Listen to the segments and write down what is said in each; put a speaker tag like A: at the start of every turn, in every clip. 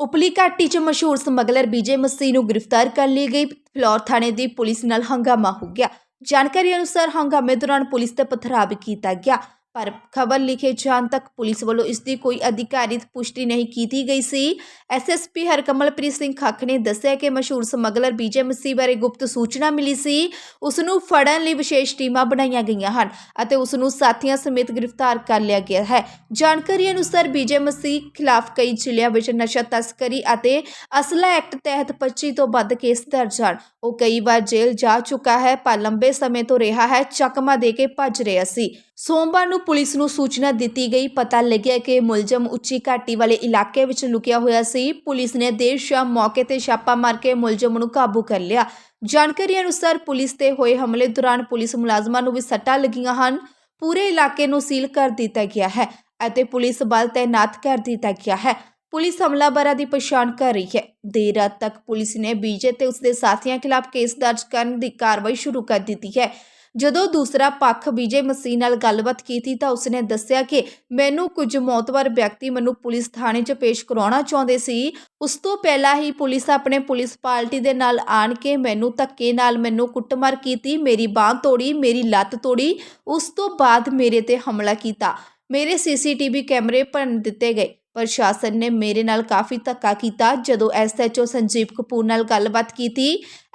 A: ਉਪਲੀ ਘਾਟੀ 'ਚ ਮਸ਼ਹੂਰ ਸਮਗਲਰ ਵਿਜੇ ਮਸੀਹ ਨੂੰ ਗ੍ਰਿਫਤਾਰ ਕਰ ਲਈ ਗਈ। ਫਲੌਰ ਥਾਣੇ ਦੀ ਪੁਲਿਸ ਨਾਲ ਹੰਗਾਮਾ ਹੋ ਗਿਆ। ਜਾਣਕਾਰੀ ਅਨੁਸਾਰ ਹੰਗਾਮੇ ਦੌਰਾਨ ਪੁਲਿਸ ਤੇ ਪਥਰਾਵ ਕੀਤਾ ਗਿਆ। ਪਰ ਖਬਰ ਲਿਖੇ ਜਾਣ ਤੱਕ ਪੁਲਿਸ ਵੱਲੋਂ ਇਸ ਦੀ ਕੋਈ ਅਧਿਕਾਰਿਤ ਪੁਸ਼ਟੀ ਨਹੀਂ ਕੀਤੀ ਗਈ ਸੀ। ਐਸਐਸਪੀ ਹਰਕਮਲਪ੍ਰੀਤ ਸਿੰਘ ਖੱਖ ਨੇ ਦੱਸਿਆ ਕਿ ਮਸ਼ਹੂਰ ਸਮਗਲਰ ਬੀਜੇ ਮਸੀਹ ਬਾਰੇ ਗੁਪਤ ਸੂਚਨਾ ਮਿਲੀ ਸੀ। ਉਸ ਨੂੰ ਫੜਨ ਲਈ ਵਿਸ਼ੇਸ਼ ਟੀਮਾਂ ਬਣਾਈਆਂ ਗਈਆਂ ਹਨ ਅਤੇ ਉਸ ਨੂੰ ਸਾਥੀਆਂ ਸਮੇਤ ਗ੍ਰਿਫਤਾਰ ਕਰ ਲਿਆ ਗਿਆ ਹੈ। ਜਾਣਕਾਰੀ ਅਨੁਸਾਰ ਬੀਜੇ ਮਸੀਹ ਖਿਲਾਫ ਕਈ ਜ਼ਿਲ੍ਹਿਆਂ ਵਿੱਚ ਨਸ਼ਾ ਤਸਕਰੀ ਅਤੇ ਅਸਲਾ ਐਕਟ ਤਹਿਤ 25 ਤੋਂ ਵੱਧ ਕੇਸ ਦਰਜ ਹਨ। ਉਹ ਕਈ ਵਾਰ ਜੇਲ੍ਹ ਜਾ ਚੁੱਕਾ ਹੈ ਪਰ ਲੰਬੇ ਸਮੇਂ ਤੋਂ ਰਿਹਾ ਹੈ, ਚਕਮਾ ਦੇ ਕੇ ਭੱਜ ਰਿਹਾ ਸੀ। ਸੋਮਵਾਰ ਨੂੰ ਪੁਲਿਸ ਨੂੰ ਸੂਚਨਾ ਦਿੱਤੀ ਗਈ। ਪਤਾ ਲੱਗਿਆ ਕਿ ਮੁਲਜ਼ਮ ਉੱਚੀ ਘਾਟੀ ਵਾਲੇ ਇਲਾਕੇ ਵਿੱਚ ਲੁਕਿਆ ਹੋਇਆ ਸੀ। ਪੁਲਿਸ ਨੇ ਦੇਰ ਸ਼ਾਮ ਮੌਕੇ ਤੇ ਛਾਪਾ ਮਾਰ ਕੇ ਮੁਲਜ਼ਮ ਨੂੰ ਕਾਬੂ ਕਰ ਲਿਆ। ਜਾਣਕਾਰੀ ਅਨੁਸਾਰ ਪੁਲਿਸ ਤੇ ਹੋਏ ਹਮਲੇ ਦੌਰਾਨ ਪੁਲਿਸ ਮੁਲਾਜ਼ਮਾਂ ਨੂੰ ਵੀ ਸੱਟਾਂ ਲੱਗੀਆਂ ਹਨ। ਪੂਰੇ ਇਲਾਕੇ ਨੂੰ ਸੀਲ ਕਰ ਦਿੱਤਾ ਗਿਆ ਹੈ ਅਤੇ ਪੁਲਿਸ ਬਲ ਤੈਨਾਤ ਕਰ ਦਿੱਤਾ ਗਿਆ ਹੈ। ਪੁਲਿਸ ਹਮਲਾਵਰਾਂ ਦੀ ਪਛਾਣ ਕਰ ਰਹੀ ਹੈ। ਦੇਰ ਰਾਤ ਤੱਕ ਪੁਲਿਸ ਨੇ ਬੀਜੇ ਤੇ ਉਸਦੇ ਸਾਥੀਆਂ ਖਿਲਾਫ ਕੇਸ ਦਰਜ ਕਰਨ ਦੀ ਕਾਰਵਾਈ ਸ਼ੁਰੂ ਕਰ ਦਿੱਤੀ ਹੈ। ਜਦੋਂ ਦੂਸਰਾ ਪੱਖ ਵਿਜੇ ਮਸੀਹ ਨਾਲ ਗੱਲਬਾਤ ਕੀਤੀ ਤਾਂ ਉਸਨੇ ਦੱਸਿਆ ਕਿ ਮੈਨੂੰ ਕੁਝ ਮੌਤਵਰ ਵਿਅਕਤੀ ਮੈਨੂੰ ਪੁਲਿਸ ਥਾਣੇ 'ਚ ਪੇਸ਼ ਕਰਾਉਣਾ ਚਾਹੁੰਦੇ ਸੀ। ਉਸ ਤੋਂ ਪਹਿਲਾਂ ਹੀ ਪੁਲਿਸ ਆਪਣੇ ਪੁਲਿਸ ਪਾਰਟੀ ਦੇ ਨਾਲ ਆਣ ਕੇ ਮੈਨੂੰ ਧੱਕੇ ਨਾਲ ਮੈਨੂੰ ਕੁੱਟਮਾਰ ਕੀਤੀ, ਮੇਰੀ ਬਾਹ ਤੋੜੀ, ਮੇਰੀ ਲੱਤ ਤੋੜੀ। ਉਸ ਤੋਂ ਬਾਅਦ ਮੇਰੇ ਤੇ ਹਮਲਾ ਕੀਤਾ। ਮੇਰੇ ਸੀਸੀਟੀਵੀ ਕੈਮਰੇ ਭੰਨ ਦਿੱਤੇ ਗਏ। ਪ੍ਰਸ਼ਾਸਨ ਨੇ ਮੇਰੇ ਨਾਲ ਕਾਫੀ ਧੱਕਾ ਕੀਤਾ ਜਦੋਂ ਐਸਐਚਓ ਸੰਜੀਵ ਕਪੂਰ ਨਾਲ ਗੱਲਬਾਤ ਕੀਤੀ।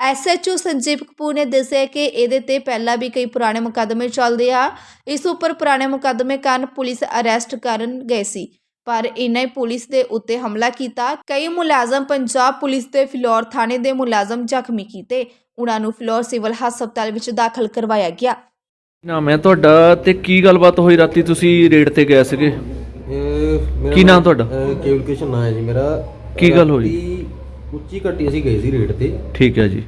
A: ਐਸਐਚਓ ਸੰਜੀਵ ਕਪੂਰ ਨੇ ਦੱਸਿਆ ਕਿ ਇਹਦੇ ਤੇ ਪਹਿਲਾਂ ਵੀ ਕਈ ਪੁਰਾਣੇ ਮੁਕੱਦਮੇ ਚੱਲਦੇ ਆ। ਇਸ ਉੱਪਰ ਪੁਰਾਣੇ ਮੁਕੱਦਮੇ ਕਾਰਨ ਪੁਲਿਸ ਅਰੈਸਟ ਕਰਨ ਗਏ ਸੀ, ਪਰ ਇਹਨਾਂ ਹੀ ਪੁਲਿਸ ਦੇ ਉੱਤੇ ਹਮਲਾ ਕੀਤਾ। ਕਈ ਮੁਲਾਜ਼ਮ ਪੰਜਾਬ ਪੁਲਿਸ ਦੇ ਫਿਲੌਰ ਥਾਣੇ ਦੇ ਮੁਲਾਜ਼ਮ ਜ਼ਖਮੀ ਕੀਤੇ। ਉਹਨਾਂ ਨੂੰ ਫਿਲੌਰ ਸਿਵਲ ਹਸਪਤਾਲ ਵਿੱਚ ਦਾਖਲ ਕਰਵਾਇਆ ਗਿਆ।
B: ਨਾਮ ਹੈ ਤੁਹਾਡਾ ਤੇ ਕੀ ਗੱਲਬਾਤ ਹੋਈ ਰਾਤੀ? ਤੁਸੀਂ ਰੇਡ ਤੇ ਗਏ ਸੀਗੇ?
C: ਮੇਰਾ
B: ਕੀ ਨਾਮ ਤੁਹਾਡਾ?
C: ਅਹ, ਕੇਵਲਕ੍ਰਿਸ਼ਨ ਨਾਂ ਹੈ ਜੀ ਮੇਰਾ।
B: ਕੀ ਗੱਲ ਹੋਈ?
C: ਰਾਤੀ ਉੱਚੀ ਘੱਟੀ ਅਸੀਂ ਗਏ ਸੀ ਰੇਡ ਤੇ।
B: ਠੀਕ ਹੈ ਜੀ।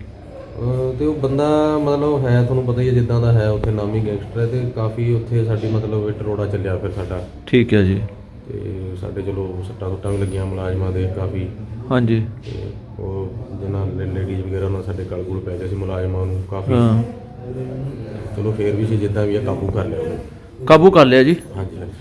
C: ਅਹ, ਤੇ ਉਹ ਬੰਦਾ ਮਤਲਬ ਹੈ ਤੁਹਾਨੂੰ ਪਤਾ ਹੀ ਹੈ ਜਿੱਦਾਂ ਦਾ ਹੈ ਉੱਥੇ ਨਾਮੀ ਗੈਂਗਸਟਰ ਹੈ ਤੇ ਕਾਫੀ ਉੱਥੇ ਸਾਡੀ ਮਤਲਬ ਇੱਟ ਰੋੜਾ ਚੱਲਿਆ ਫਿਰ ਸਾਡਾ।
B: ਠੀਕ ਹੈ ਜੀ।
C: ਤੇ ਸਾਡੇ ਚਲੋ ਸੱਟਾਂ ਸੁੱਟਾਂ ਵੀ ਲੱਗੀਆਂ ਮੁਲਾਜ਼ਮਾਂ ਦੇ ਕਾਫੀ।
B: ਹਾਂਜੀ।
C: ਤੇ ਉਹ ਜਿਹਨਾਂ ਲੇਡੀਜ਼ ਵਗੈਰਾ ਉਹਨਾਂ ਸਾਡੇ ਗਲ ਗੁਲ ਪੈ ਗਏ ਸੀ ਮੁਲਾਜ਼ਮਾਂ ਨੂੰ ਕਾਫੀ।
B: ਹਾਂ।
C: ਚਲੋ ਫੇਰ ਵੀ ਸੀ ਜਿੱਦਾਂ ਵੀ ਆ ਕਾਬੂ ਕਰ ਲਿਆ ਉਹਨੂੰ।
B: ਕਾਬੂ ਕਰ ਲਿਆ ਜੀ।
C: ਹਾਂਜੀ ਹਾਂਜੀ।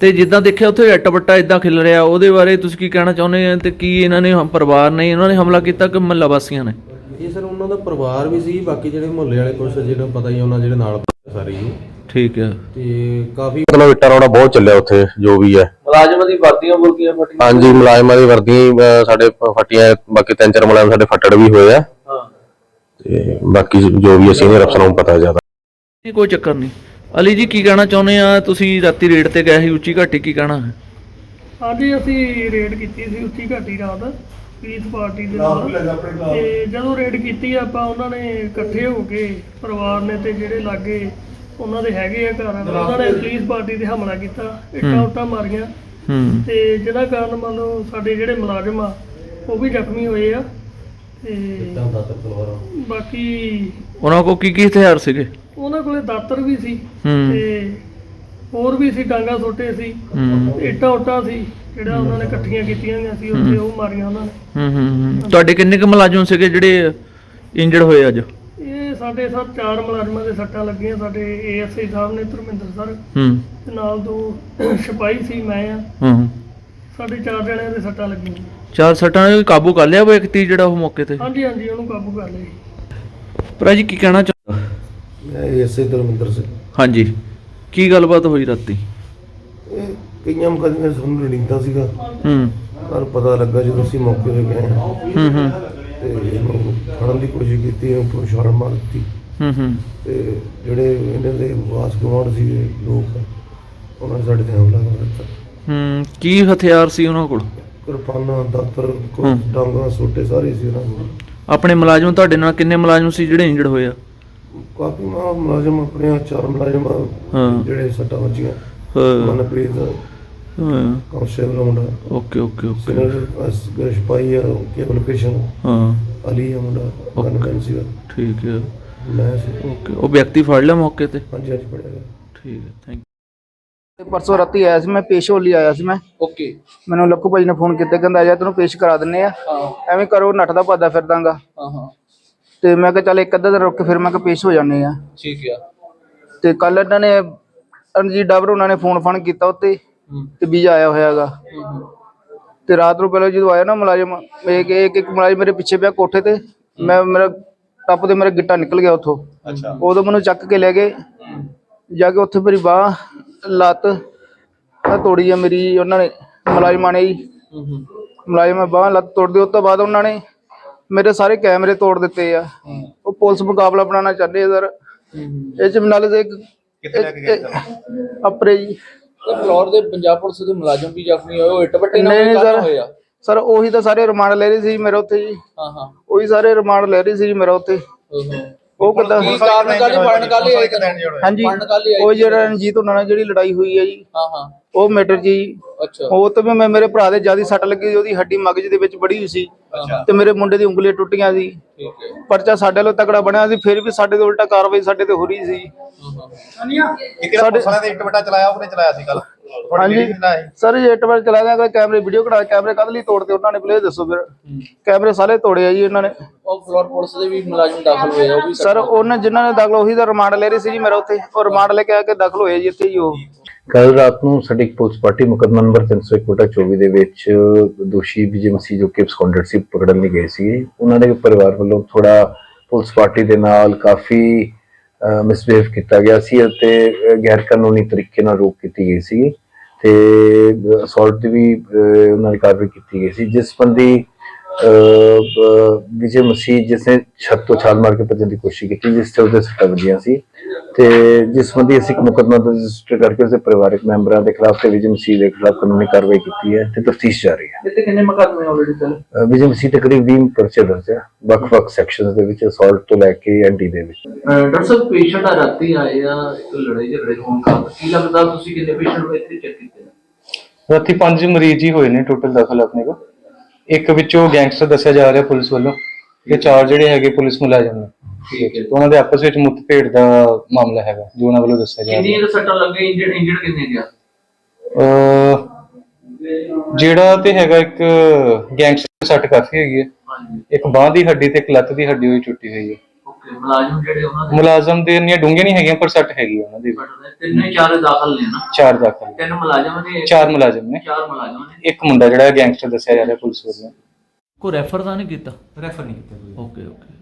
B: ਤੇ ਜਿੱਦਾਂ ਦੇਖਿਆ ਉੱਥੇ ਅੱਟ ਬੱਟਾ ਇਦਾਂ ਖਿਲ ਰਿਹਾ ਉਹਦੇ ਬਾਰੇ ਤੁਸੀਂ ਕੀ ਕਹਿਣਾ ਚਾਹੁੰਦੇ ਆ ਤੇ ਕੀ ਇਹਨਾਂ ਨੇ ਹਮ- ਪਰਿਵਾਰ ਨੇ ਇਹਨਾਂ ਨੇ ਹਮਲਾ ਕੀਤਾ ਕਿ ਮਹੱਲਾ ਵਾਸੀਆਂ ਨੇ?
C: ਇਹ ਸਰ ਉਹਨਾਂ ਦਾ ਪਰਿਵਾਰ ਵੀ ਸੀ ਬਾਕੀ ਜਿਹੜੇ ਮੁਹੱਲੇ ਵਾਲੇ ਕੁਛ ਜਿਹੜਾ ਪਤਾ ਹੀ ਉਹਨਾਂ ਜਿਹੜੇ ਨਾਲ ਸਾਰੇ ਹੀ।
B: ਠੀਕ ਹੈ
C: ਤੇ ਕਾਫੀ ਮਤਲਬ ਇੱਟਾਂ ਰੋੜਾ ਬਹੁਤ ਚੱਲਿਆ ਉੱਥੇ ਜੋ ਵੀ ਹੈ।
B: ਮੁਲਾਜ਼ਮਾਂ ਦੀ ਵਰਦੀਆਂ ਬੁਰਦੀਆਂ ਫਟੀਆਂ?
C: ਹਾਂਜੀ ਮੁਲਾਜ਼ਮਾਂ ਦੀ ਵਰਦੀਆਂ ਅਹ, ਸਾਡੇ ਫੱਟੀਆਂ ਬਾਕੀ ਤਿੰਨ ਚਾਰ ਮੁਲਾਜ਼ਮ ਸਾਡੇ ਫੱਟੜ ਵੀ ਹੋਏ ਆ।
B: ਹਾਂ।
C: ਤੇ ਬਾਕੀ ਜੋ ਵੀ ਸੀਨੀਅਰ ਅਫਸਰਾਂ ਨੂੰ ਪਤਾ ਜ਼ਿਆਦਾ।
B: ਕੋਈ ਚੱਕਰ ਨਹੀਂ। ਅਲੀ ਜੀ ਕੀ ਕਹਿਣਾ ਚਾਹੁੰਦੇ ਆ? ਤੁਸੀਂ ਰਾਤੀ ਰੇਡ ਤੇ ਗਏ ਸੀ ਉੱਚੀ ਘਾਟੀ ਕੀ ਕਹਿਣਾ? ਹੈ
D: ਹਾਂਜੀ ਅਸੀਂ ਰੇਡ ਕੀਤੀ ਸੀ ਉੱਚੀ ਘਾਟੀ ਰਾਤ ਪੀਸ ਪਾਰਟੀ ਦੇ ਨਾਲ। ਤੇ ਜਦੋਂ ਰੇਡ ਕੀਤੀ ਆਪਾਂ ਉਹਨਾਂ ਨੇ ਇਕੱਠੇ ਹੋ ਕੇ ਪਰਿਵਾਰ ਨੇ ਤੇ ਜਿਹੜੇ ਲਾਗੇ ਉਹਨਾਂ ਦੇ ਹੈਗੇ ਆ ਘਰ ਉਹਨਾਂ ਨੇ ਪੁਲਿਸ ਪਾਰਟੀ ਤੇ ਹਮਲਾ ਕੀਤਾ ਇੱਟਾਂ। ਉੱਟਾਂ ਮਾਰੀਆਂ।
B: ਹੂੰ।
D: ਤੇ ਜਿਹਦਾ ਕਾਰਨ ਮੰਨ ਲਓ ਸਾਡੇ ਜਿਹੜੇ ਮੁਲਾਜ਼ਮ ਆ ਉਹ ਵੀ ਜ਼ਖਮੀ ਹੋਏ ਆ। ਤੇ ਬਾਕੀ
B: ਉਹਨਾਂ ਕੋ ਕੀ ਕੀ ਹਥਿਆਰ ਸੀਗੇ?
D: ਉਹਨਾਂ ਕੋਲੇ ਦਾਤਰ ਵੀ ਸੀ
B: ਹੂੰ।
D: ਤੇ ਹੋਰ ਵੀ ਸੀ ਡਾਂਗਾ ਸੋਟੇ ਸੀ।
B: ਹੂੰ।
D: ਇੱਟਾਂ ਉੱਟਾਂ ਸੀ ਜਿਹੜਾ ਉਹਨਾਂ ਨੇ ਇਕੱਠੀਆਂ ਕੀਤੀਆਂ ਗਈਆਂ ਸੀ ਉੱਥੇ ਉਹ ਮਾਰੀਆਂ ਉਹਨਾਂ ਨੇ।
B: ਹੂੰ ਹੂੰ ਹੂੰ। ਤੁਹਾਡੇ ਕਿੰਨੇ ਕੁ ਮੁਲਾਜ਼ਮ ਸੀਗੇ ਜਿਹੜੇ ਇੰਜਰਡ ਹੋਏ ਅੱਜ?
D: ਇਹ ਸਾਡੇ ਸਭ ਚਾਰ ਮੁਲਾਜ਼ਮਾਂ ਦੇ ਸੱਟਾਂ ਲੱਗੀਆਂ ਸਾਡੇ ਏਐਸਆਈ ਸਾਹਿਬ ਨੇ ਧਰਮਿੰਦਰ ਸਰ।
B: ਹੂੰ।
D: ਤੇ ਨਾਲ ਦੋ ਸਿਪਾਹੀ ਸੀ ਮੈਂ ਆ।
B: ਹੂੰ ਹੂੰ।
D: ਸਾਡੇ ਚਾਰ ਜਣਿਆਂ ਦੇ ਸੱਟਾਂ ਲੱਗੀਆਂ।
B: ਚਾਰ ਸੱਟਾਂ ਨੇ ਕਾਬੂ ਕਰ ਲਿਆ ਉਹ ਵਿਅਕਤੀ ਜਿਹੜਾ ਉਹ ਮੌਕੇ ਤੇ?
D: ਹਾਂਜੀ ਹਾਂਜੀ ਉਹਨੂੰ ਕਾਬੂ ਕਰ ਲਿਆ ਜੀ।
B: ਭਰਾ ਜੀ ਕੀ ਕਹਿਣਾ ਚਾਹੁੰਦਾ
E: ਮੈਂ ਐਸੇ ਧਰਮਿੰਦਰ ਸਿੰਘ
B: ਹਾਂਜੀ। ਕੀ ਗੱਲਬਾਤ ਹੋਈ ਰਾਤੀ?
E: ਇਹ ਕਈਆਂ ਮੁਕੱਦਮੇ ਸਾਨੂੰ ਲੜਿੰਦਾ ਸੀਗਾ।
B: ਹੂੰ।
E: ਪਰ ਪਤਾ ਲੱਗਾ ਜਦੋਂ ਅਸੀਂ ਮੌਕੇ ਤੇ ਗਏ ਹਾਂ।
B: ਹੂੰ ਹੂੰ।
E: ਤੇ ਇਹਨੂੰ ਫੜਨ ਦੀ ਕੋਸ਼ਿਸ਼ ਕੀਤੀ ਇਹਨੂੰ ਛਾਲ ਮਾਰ ਦਿੱਤੀ।
B: ਹੂੰ ਹੂੰ।
E: ਤੇ ਜਿਹੜੇ ਇਹਨਾਂ ਦੇ ਵਾਸ ਗਵਾਂਢ ਸੀਗੇ ਲੋਕ ਉਹਨਾਂ ਨੇ ਸਾਡੇ ਤੇ ਹਮਲਾ ਕਰ ਦਿੱਤਾ।
B: ਹੂੰ ਕੀ ਹਥਿਆਰ ਸੀ ਉਹਨਾਂ ਕੋਲ?
E: ਕਿਰਪਾਨਾਂ ਦਾਤਰ ਕੋ। ਡਾਂਗਾ ਸੋਟੇ ਸਾਰੇ ਸੀ ਉਹਨਾਂ ਕੋਲ।
B: ਆਪਣੇ ਮੁਲਾਜ਼ਮ ਤੁਹਾਡੇ ਨਾਲ ਕਿੰਨੇ ਮੁਲਾਜ਼ਮ ਸੀ ਜਿਹੜੇ ਇੰਜਰਡ ਹੋਏ ਆ?
E: ਕਾਫੀ ਮਾ ਮੁਲਾਜ਼ਮ ਆਪਣੇ ਚਾਰ ਮੁਲਾਜ਼ਮ
B: ਹਾਂ।
E: ਜਿਹੜੇ ਸੱਟਾਂ ਵੱਜੀਆਂ।
B: ਹਾਂ।
E: ਮਨਪ੍ਰੀਤ
B: ਹਾਂ।
E: ਕਾਂਸਟੇਬਲ ਦਾ ਮੁੰਡਾ
B: ਓਕੇ ਓਕੇ ਓਕੇ।
E: ਸਿਨਰ ਸਿਪਾਹੀ ਆ ਕੇਵਲ ਕ੍ਰਿਸ਼ਨ
B: ਹਾਂ।
E: ਅਲੀ ਆ ਮੁੰਡਾ ਗਨਮੈਨ ਸੀਗਾ।
B: ਠੀਕ ਹੈ
E: ਮੈਂ ਸੀ।
B: ਓਕੇ। ਉਹ ਵਿਅਕਤੀ ਫੜ ਲਿਆ ਮੌਕੇ ਤੇ?
E: ਹਾਂਜੀ ਅੱਜ ਪੜਿਆ ਗਿਆ।
B: ਠੀਕ ਹੈ ਥੈਂਕ
F: ਤੇ ਪਰਸੋਂ ਰਾਤੀ ਆਇਆ ਸੀ ਮੈਂ ਪੇਸ਼ ਹੋਲੀ ਆਇਆ ਸੀ ਮੈਂ।
B: ਓਕੇ।
F: ਮੈਨੂੰ ਲੱਕੂ ਭਾਈ ਨੇ ਫੋਨ ਕੀਤਾ ਕਹਿੰਦਾ ਆ ਜਾ ਤੈਨੂੰ ਪੇਸ਼ ਕਰਾ ਦਿੰਨੇ ਆ।
B: ਹਾਂ।
F: ਐਵੇਂ ਕਰੋ ਨੱਠਦਾ ਭੱਜਦਾ ਫਿਰਦਾਗਾ।
B: ਹਾਂ ਹਾਂ।
F: ਤੇ ਮੈਂ ਕਿਹਾ ਚੱਲ ਇੱਕ ਅੱਧਾ ਦਿਨ ਰੁਕ ਕੇ ਫਿਰ ਮੈਂ ਕਿਹਾ ਪੇਸ਼ ਹੋ ਜਾਂਦੇ ਆ
B: ਠੀਕ ਆ।
F: ਤੇ ਕੱਲ ਇਹਨਾਂ ਨੇ ਰਣਜੀਤ ਡਾਬਰ ਉਹਨਾਂ ਨੇ ਫੋਨ ਫਾਨ ਕੀਤਾ ਉੱਤੇ
B: ਹੂੰ।
F: ਤੇ ਵੀਜ਼ਾ ਆਇਆ ਹੋਇਆਗਾ
B: ਹੂੰ
F: ਤੇ ਰਾਤ ਨੂੰ ਪਹਿਲਾਂ ਜਦੋਂ ਆਇਆ ਨਾ ਮੁਲਾਜ਼ਮ ਇੱਕ ਇੱਕ ਇੱਕ ਮੁਲਾਜ਼ਮ ਮੇਰੇ ਪਿੱਛੇ ਪਿਆ ਕੋਠੇ ਤੇ ਮੈਂ ਮੇਰਾ ਟੱਪ ਦੇ ਮੇਰਾ ਗਿੱਟਾ ਨਿਕਲ ਗਿਆ ਉੱਥੋਂ।
G: ਅੱਛਾ।
F: ਉਦੋਂ ਮੈਨੂੰ ਚੱਕ ਕੇ ਲੈ ਗਏ। ਜਾ ਕੇ ਉੱਥੇ ਮੇਰੀ ਬਾਹ ਲੱਤ ਆਹ ਤੋੜੀ ਆ ਮੇਰੀ ਉਹਨਾਂ ਨੇ ਮੁਲਾਜ਼ਮਾਂ ਨੇ ਜੀ। ਮੁਲਾਜ਼ਮਾਂ ਬਾਹ ਲੱਤ ਤੋੜ ਦਿੱਤੀ। ਉਸ ਤੋਂ ਬਾਅਦ ਉਹਨਾਂ ਨੇ ਮੇਰੇ ਸਾਰੇ ਕੈਮਰੇ ਤੋੜ ਦਿੱਤੇ ਆ। ਉਹ ਪੁਲਿਸ ਮੁਕਾਬਲਾ ਬਣਾਉਣਾ ਚਾਹੁੰਦੇ ਆ ਸਰ। ਇਹ ਚ ਨਾਲੇ ਦੇ ਇੱਕ
G: ਕਿੱਥੇ ਲੈ ਕੇ ਗਏ
F: ਜੀ।
B: ਫਲੋਰ ਦੇ ਪੰਜਾਬ ਪੁਲਿਸ ਦੇ ਮੁਲਾਜ਼ਮ ਵੀ ਜ਼ਖਮੀ ਹੋਏ ਉਹ ਇੱਟ ਬੱਟੇ
F: ਸਰ।
B: ਹੋਏ ਆ?
F: ਸਰ ਉਹੀ ਤਾਂ ਸਾਰੇ ਰਿਮਾਂਡ ਲੈ ਰਹੇ ਸੀ ਮੇਰੇ ਉੱਤੇ ਜੀ।
B: ਹਾਂ ਹਾਂ।
F: ਉਹੀ ਸਾਰੇ ਰਿਮਾਂਡ ਲੈ ਰਹੇ ਸੀ ਜੀ ਮੇਰਾ ਉੱਤੇ। ਉਹ ਕਿੱਦਾਂ
B: ਕੀ ਕਾਰਨ ਕਾਲੀ ਫੜਨ ਕਾਲੀ ਆਈ?
F: ਹਾਂਜੀ। ਉਹ ਜਿਹੜਾ ਰਣਜੀਤ ਉਹਨਾਂ ਨਾਲ ਜਿਹੜੀ ਲੜਾਈ ਹੋਈ ਹੈ ਜੀ।
B: ਹਾਂ ਹਾਂ।
F: ਉਹ ਮੈਟਰ ਜੀ।
B: ਅੱਛਾ।
F: ਉਹ ਤੇ ਵੀ ਮੈਂ ਮੇਰੇ ਭਰਾ ਦੇ ਜ਼ਿਆਦਾ ਸੱਟ ਲੱਗੀ ਉਹਦੀ ਹੱਡੀ ਮਗਜ ਦੇ ਵਿੱਚ ਬੜੀ ਹੋਈ ਸੀ। ਤੇ ਮੇਰੇ ਮੁੰਡੇ ਦੀ ਉਂਗਲੀਆਂ ਟੁੱਟੀਆਂ ਸੀ।
B: ਠੀਕ ਹੈ।
F: ਪਰਚਾ ਸਾਡੇ ਵੱਲੋਂ ਤਕੜਾ ਬਣਿਆ ਸੀ ਫਿਰ ਵੀ ਸਾਡੇ ਤੇ ਉਲਟਾ ਕਾਰਵਾਈ ਸਾਡੇ ਤੇ ਹੋ ਰਹੀ ਸੀ।
G: ਇੱਕ ਜਿਹੜਾ ਪੁਲਿਸ ਵਾਲਿਆਂ ਦੇ ਇੱਟ ਬੱਟਾ ਚਲਾਇਆ ਉਹਨੇ ਚਲਾਇਆ ਸੀ ਕੱਲ
F: ਹਾਂਜੀ। ਸਰ ਇਹ ਇੱਟ ਵਾਰ ਚਲਾ ਗਿਆ ਕੈਮਰੇ ਵੀਡੀਓ ਕਢਾ ਕੈਮਰੇ ਕਦ ਲਈ ਤੋੜਦੇ ਉਹਨਾਂ ਨੇ ਪਲੇ ਦੱਸੋ ਫਿਰ। ਕੈਮਰੇ ਸਾਰੇ ਤੋੜੇ ਆ ਜੀ ਇਹਨਾਂ ਨੇ।
B: ਉਹ ਫਲੋਰ ਪੁਲਿਸ ਦੇ ਵੀ ਮੁਲਾਜ਼ਮ ਦਾਖਲ ਹੋਏ ਆ ਉਹ ਵੀ
F: ਸਰ ਉਹਨਾਂ ਜਿਨ੍ਹਾਂ ਨੇ ਦਾਖਲ ਉਹੀ ਦਾ ਰਿਮਾਂਡ ਲੈ ਰਹੇ ਸੀ ਜੀ ਮੇਰਾ ਉੱਥੇ। ਉਹ ਰਿਮਾਂਡ ਲੈ ਕੇ ਆ ਕੇ ਦਾਖਲ ਹੋਏ ਜੀ ਇੱਥੇ ਜੀ ਉਹ।
H: ਕੱਲ ਰਾਤ ਨੂੰ ਸਾਡੀ ਇੱਕ ਪੁਲਿਸ ਪਾਰਟੀ ਮੁਕੱਦਮਾ ਨੰਬਰ 301/24 ਦੇ ਵਿੱਚ ਦੋਸ਼ੀ ਵਿਜੇ ਮਸੀਹ ਜੋ ਕਿ absconded ਸੀ ਪਕੜਨ ਲਈ ਗਏ ਸੀ। ਉਹਨਾਂ ਦੇ ਪਰਿਵਾਰ ਵੱਲੋਂ ਥੋੜਾ ਪੁਲਿਸ ਪਾਰਟੀ ਦੇ ਨਾਲ ਕਾਫੀ ਮਿਸਬਿਹੇਵ ਕੀਤਾ ਗਿਆ ਸੀ ਅਤੇ ਗੈਰ ਕਾਨੂੰਨੀ ਤਰੀਕੇ ਨਾਲ ਰੋਕ ਕੀਤੀ ਗਈ ਸੀ ਤੇ ਅਸੌਲਟ ਦੀ ਵੀ ਉਹਨਾਂ ਦੀ ਕਾਰਵਾਈ ਕੀਤੀ ਗਈ ਸੀ। ਜਿਸ ਸੰਬੰਧੀ ਅਹ, ਵਿਜੇ ਮਸੀਹ ਜਿਸ ਨੇ ਛੱਤ ਤੋਂ ਛਾਲ ਮਾਰ ਕੇ ਭੱਜਣ ਦੀ ਕੋਸ਼ਿਸ਼ ਕੀਤੀ ਜਿਸ ਤੇ ਉਹਦੇ ਸੱਟਾਂ ਵੱਜੀਆਂ ਸੀ। ਤੇ ਜਿਸ ਸੰਬੰਧੀ ਅਸੀਂ ਇੱਕ ਮੁਕੱਦਮਾ ਦਰਜ ਰਜਿਸਟਰ ਕਰਕੇ ਉਸਦੇ ਪਰਿਵਾਰਕ ਮੈਂਬਰਾਂ ਦੇ ਖਿਲਾਫ ਤੇ ਵਿਜੇ ਮਸੀਹ ਦੇ ਖਿਲਾਫ ਕਾਨੂੰਨੀ ਕਾਰਵਾਈ ਕੀਤੀ ਹੈ ਤੇ ਤਫਤੀਸ਼ ਜਾਰੀ ਹੈ।
B: ਇੱਥੇ ਕਿੰਨੇ ਮੁਕੱਦਮੇ ਆਲਰੇਡੀ ਚੱਲ?
H: ਵਿਜੇ ਮਸੀਹ ਤੇ ਕਰੀਬ 20 ਪਰਚੇ ਦਰਜ ਹੈ। ਵੱਖ-ਵੱਖ ਸੈਕਸ਼ਨਸ ਦੇ ਵਿੱਚ ਅਸੌਲਟ ਤੋਂ ਲੈ ਕੇ ਐਂਟੀ ਦੇ ਵਿੱਚ।
B: ਡਾਕਟਰ ਸਾਹਿਬ ਪੇਸ਼ੈਂਟ ਆ ਰਾਤੀ ਆਏ ਆ ਇੱਕ ਲੜਾਈ ਝਗੜੇ ਹੋਣ ਕਾਰਨ। ਕੀ ਲੱਗਦਾ ਤੁਸੀਂ ਕਿੰਨੇ ਪੇਸ਼ੈਂਟ ਨੂੰ ਇੱਥੇ ਚੈੱਕ ਕੀਤੇ
I: ਰਾਤੀ ਪੰਜ ਮਰੀਜ਼ ਹੀ ਹੋਏ ਨੇ ਟੋਟਲ ਦਾਖਲ ਆਪਣੇ ਕੋਲ। ਇੱਕ ਵਿੱਚੋਂ ਗੈਂਗਸਟਰ ਦੱਸਿਆ ਜਾ ਰਿਹਾ ਪੁਲਿਸ ਵੱਲੋਂ। ਤੇ ਚਾਰ ਜਿਹੜੇ ਹੈਗੇ ਪੁਲਿਸ ਮੁਲਾਜ਼ਮ ਨੇ
B: ਠੀਕ ਹੈ
I: ਤੇ ਉਹਨਾਂ ਦੇ ਆਪਸ ਵਿੱਚ ਮੁੱਠਭੇੜ ਦਾ ਮਾਮਲਾ ਹੈਗਾ ਜੋ ਉਹਨਾਂ ਵੱਲੋਂ ਦੱਸਿਆ ਜਾ
B: ਕਿੰਨੀ
I: ਰਿਹਾ
B: ਕੁ ਸੱਟਾਂ ਲੱਗੇ ਇੰਜਰਡ ਇੰਜਰਡ ਕਿੰਨੇ ਗਿਆ
I: ਅਹ ਜਿਹੜਾ ਤੇ ਹੈਗਾ ਇੱਕ ਗੈਂਗਸਟਰ ਸੱਟ ਕਾਫੀ ਹੈਗੀ ਹੈ।
B: ਹਾਂਜੀ।
I: ਇੱਕ ਬਾਹ ਦੀ ਹੱਡੀ ਤੇ ਇੱਕ ਲੱਤ ਦੀ ਹੱਡੀ ਹੋਈ ਟੁੱਟੀ ਹੋਈ ਹੈ।
B: ਓਕੇ ਮੁਲਾਜ਼ਮ ਜਿਹੜੇ ਉਹਨਾਂ ਦੇ?
I: ਮੁਲਾਜ਼ਮ ਦੇ ਇੰਨੀਆਂ ਡੂੰਘੀਆਂ ਨਹੀਂ ਹੈਗੀਆਂ ਪਰ ਸੱਟ ਹੈਗੀ ਹੈ ਉਹਨਾਂ ਦੀ
B: ਤਿੰਨੇ ਚਾਰੇ ਦਾਖਲ ਨੇ ਨਾ?
I: ਚਾਰ ਦਾਖਲ ਨੇ।
B: ਤਿੰਨ ਮੁਲਾਜ਼ਮ ਨੇ
I: ਚਾਰ ਮੁਲਾਜ਼ਮ ਨੇ।
B: ਚਾਰ ਮੁਲਾਜ਼ਮ ਨੇ।
I: ਇੱਕ ਮੁੰਡਾ ਜਿਹੜਾ ਗੈਂਗਸਟਰ ਦੱਸਿਆ ਜਾ ਰਿਹਾ ਪੁਲਿਸ ਵੱਲੋਂ।
B: ਕੋਈ ਰੈਫਰ ਤਾਂ ਨਹੀਂ ਕੀਤਾ?
I: ਰੈਫਰ ਨਹੀਂ ਕੀਤਾ
B: ਓਕੇ ਓਕੇ